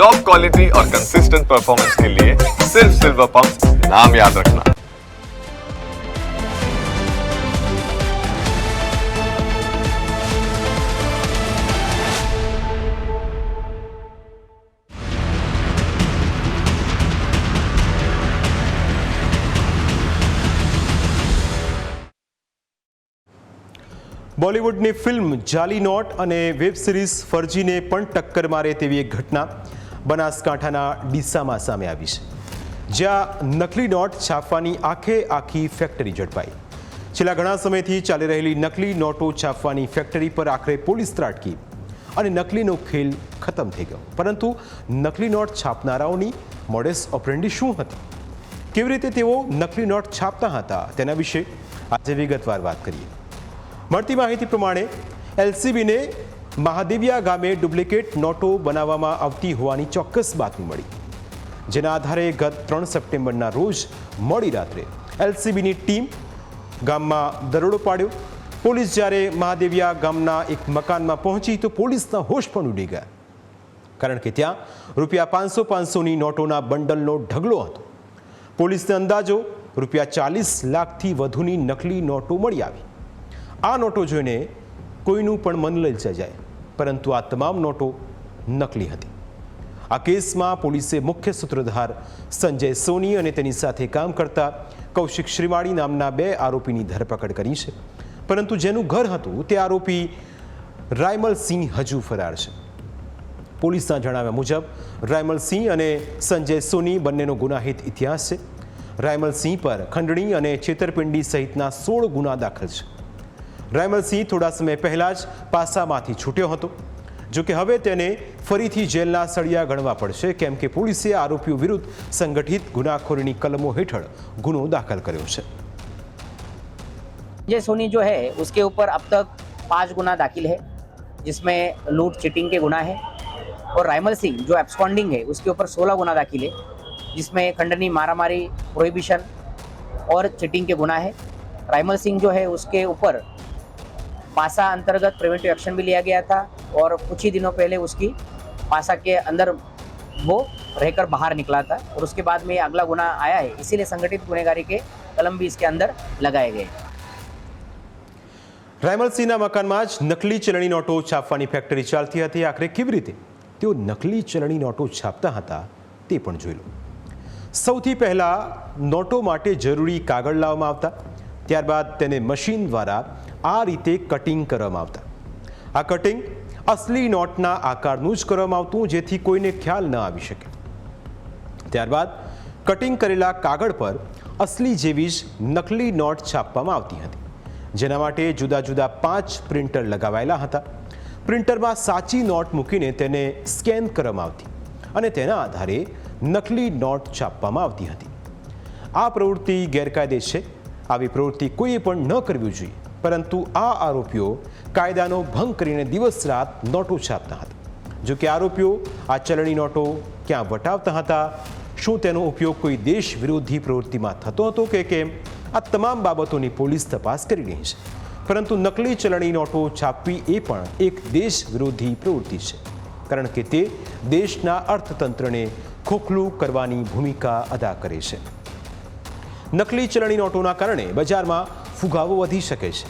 Top quality और consistent performance के लिए सिर्फ सिल्वर पंप नाम याद रखना બોલિવૂડની ફિલ્મ જાલી નોટ અને વેબ સિરીઝ ફરજીને પણ ટક્કર મારે તેવી એક ઘટના બનાસકાંઠાના ડીસામાં સામે આવી છે, જ્યાં નકલી નોટ છાપવાની આખે આખી ફેક્ટરી ઝડપાઈ. છેલ્લા ઘણા સમયથી ચાલી રહેલી નકલી નોટો છાપવાની ફેક્ટરી પર આખરે પોલીસ ત્રાટકી અને નકલીનો ખેલ ખતમ થઈ ગયો. પરંતુ નકલી નોટ છાપનારાઓની મોડેસ ઓપરેન્ડી શું હતી? કેવી રીતે તેઓ નકલી નોટ છાપતા હતા તેના વિશે આજે વિગતવાર વાત કરીએ. મળતી માહિતી પ્રમાણે એલસીબીને મહાદેવિયા ગામે ડુપ્લિકેટ નોટો બનાવવામાં આવતી હોવાની ચોક્કસ બાતમી મળી. જેના આધારે ગત ત્રણ સપ્ટેમ્બરના રોજ મોડી રાત્રે એલસીબીની ટીમ ગામમાં દરોડો પાડ્યો. પોલીસ જ્યારે મહાદેવિયા ગામના એક મકાનમાં પહોંચી તો પોલીસના હોશ પણ ઉડી ગયા. કારણ કે ત્યાં રૂપિયા પાંચસો પાંચસોની નોટોના બંડલનો ઢગલો હતો. પોલીસને અંદાજો રૂપિયા ચાલીસ લાખથી વધુની નકલી નોટો મળી આવી. આ નોટો જોઈને કોઈનું પણ મન લલચાઈ જાય. પરંતુ આ તમામ નોટો નકલી હતી. આ કેસમાં પોલીસે મુખ્ય સૂત્રધાર સંજય સોની અને તેની સાથે કામ કરતા કૌશિક શ્રીવાડી નામના બે આરોપીની ધરપકડ કરી છે. પરંતુ જેનું ઘર હતું, તે આરોપી રાયમલ સિંહ હજુ ફરાર છે. પોલીસના જણાવ્યા મુજબ, રાયમલ સિંહ અને સંજય સોની બંનેનો ગુનાહિત ઇતિહાસ છે. રાયમલ સિંહ પર ખંડણી અને છેતરપિંડી સહિતના સોળ ગુના દાખલ છે. રાયમલસિંહ થોડા સમય પહેલાં જ પાસામાંથી છૂટ્યો હતો જો કે હવે તેને ફરીથી જેલના સળિયા ગણવા પડશે કેમ કે પોલીસે આરોપીઓ વિરુદ્ધ સંગઠિત ગુનાખોરીની કલમો હેઠળ ગુનો દાખલ કર્યો છે ये सोनी जो है उसके ऊपर अब तक पांच गुना दाखिल है जिसमें लूट चिटिंग के गुना है और रायमल सिंह जो एब्सकॉन्डिंग है उसके ऊपर सोलह गुना दाखिल है जिसमें खंडनी मारामारी प्रोहिबिशन और चिटिंग के गुना है रायमल सिंह जो है उसके ऊपर पासा अंतर्गत प्रिवेंटिव एक्शन भी लिया गया था और कुछ ही दिनों पहले उसकी पासा के अंदर वो रहकर बाहर निकला था और उसके बाद में ये अगला गुना आया है इसीलिए संगठित गुनेगारी के कलम भी इसके अंदर लगाए गए हैं રાયમલસિંહના મકાનમાં જ નકલી ચલણી નોટો છાપવાની ફેક્ટરી ચાલતી હતી આખરે કેવી રીતે તેઓ નકલી ચલણી નોટો છાપતા હતા તે પણ જોઈ લો સૌથી પહેલા નોટો માટે જરૂરી કાગળ લાવવામાં આવતા ત્યારબાદ તેને મશીન દ્વારા આ રીતે કટિંગ કરવામાં આવતા. આ કટિંગ અસલી નોટના આકારનું જ કરવામાં આવતું, જેથી કોઈને ખ્યાલ ન આવી શકે. ત્યારબાદ કટિંગ કરેલા કાગળ પર અસલી જેવી જ નકલી નોટ છાપવામાં આવતી હતી, જેના માટે જુદા જુદા પાંચ પ્રિન્ટર લગાવાયેલા હતા. પ્રિન્ટરમાં સાચી નોટ મૂકીને તેને સ્કેન કરવામાં આવતી અને તેના આધારે નકલી નોટ છાપવામાં આવતી હતી. આ પ્રવૃત્તિ ગેરકાયદે છે. આવી પ્રવૃત્તિ કોઈએ પણ ન કરવી જોઈએ. પરંતુ આ આરોપીઓ કાયદાનો ભંગ કરીને દિવસ રાત નોટો છાપતા હતા. જો કે આરોપીઓ આ ચલણી નોટો ક્યાં વટાવતા હતા, શું તેનો ઉપયોગ કોઈ દેશ વિરોધી પ્રવૃત્તિમાં થતો હતો કે કેમ, આ તમામ બાબતોની પોલીસ તપાસ કરી રહી છે. પરંતુ નકલી ચલણી નોટો છાપવી એ પણ એક દેશ વિરોધી પ્રવૃત્તિ છે. કારણ કે તે દેશના અર્થતંત્રને ખોખલું કરવાની ભૂમિકા અદા કરે છે. નકલી ચલણી નોટોના કારણે બજારમાં ફુગાવો વધી શકે છે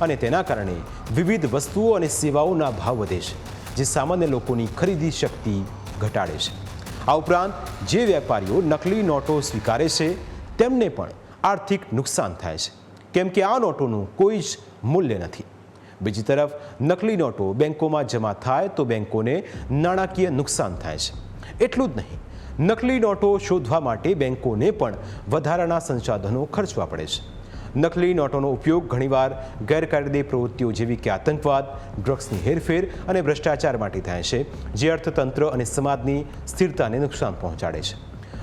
અને તેના કારણે વિવિધ વસ્તુઓ અને સેવાઓના ભાવ વધે છે, જે સામાન્ય લોકોની ખરીદી શક્તિ ઘટાડે છે. આ ઉપરાંત, જે વેપારીઓ નકલી નોટો સ્વીકારે છે, તેમને પણ આર્થિક નુકસાન થાય છે. કેમ કે આ નોટોનું કોઈ જ મૂલ્ય નથી. બીજી તરફ, નકલી નોટો બેંકોમાં જમા થાય તો બેંકોને નાણાકીય નુકસાન થાય છે. એટલું જ નહીં, નકલી નોટો શોધવા માટે બેંકોને પણ વધારાના સંસાધનો ખર્ચવા પડે છે. નકલી નોટોનો ઉપયોગ ઘણીવાર ગેરકાયદે પ્રવૃત્તિઓ જેવી કે આતંકવાદ, ડ્રગ્સની હેરફેર અને ભ્રષ્ટાચાર માટે થાય છે, જે અર્થતંત્ર અને સમાજની સ્થિરતાને નુકસાન પહોંચાડે છે.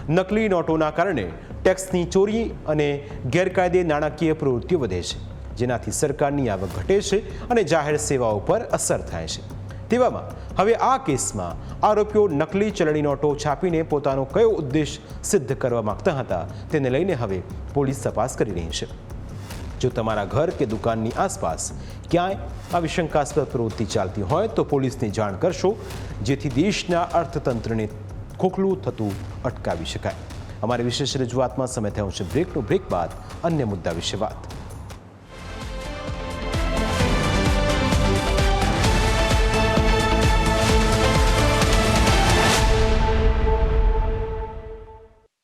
નકલી નોટોના કારણે ટેક્સની ચોરી અને ગેરકાયદે નાણાકીય પ્રવૃત્તિઓ વધે છે, જેનાથી સરકારની આવક ઘટે છે અને જાહેર સેવાઓ પર અસર થાય છે. તેવામાં હવે આ કેસમાં આરોપીઓ નકલી ચલણી નોટો છાપીને પોતાનો કયો ઉદ્દેશ સિદ્ધ કરવા માંગતા હતા, તેને લઈને હવે પોલીસ તપાસ કરી રહી છે. જો તમારા ઘર કે દુકાનની આસપાસ ક્યાંય આવી શંકાસ્પદ પ્રવૃત્તિ ચાલતી હોય તો પોલીસને જાણ કરશો, જેથી દેશના અર્થતંત્રને ખોખલું થતું અટકાવી શકાય. અમારી વિશેષ રજૂઆતમાં સમય થયો છે. બ્રેકનો બ્રેક બાદ અન્ય મુદ્દા વિશે વાત.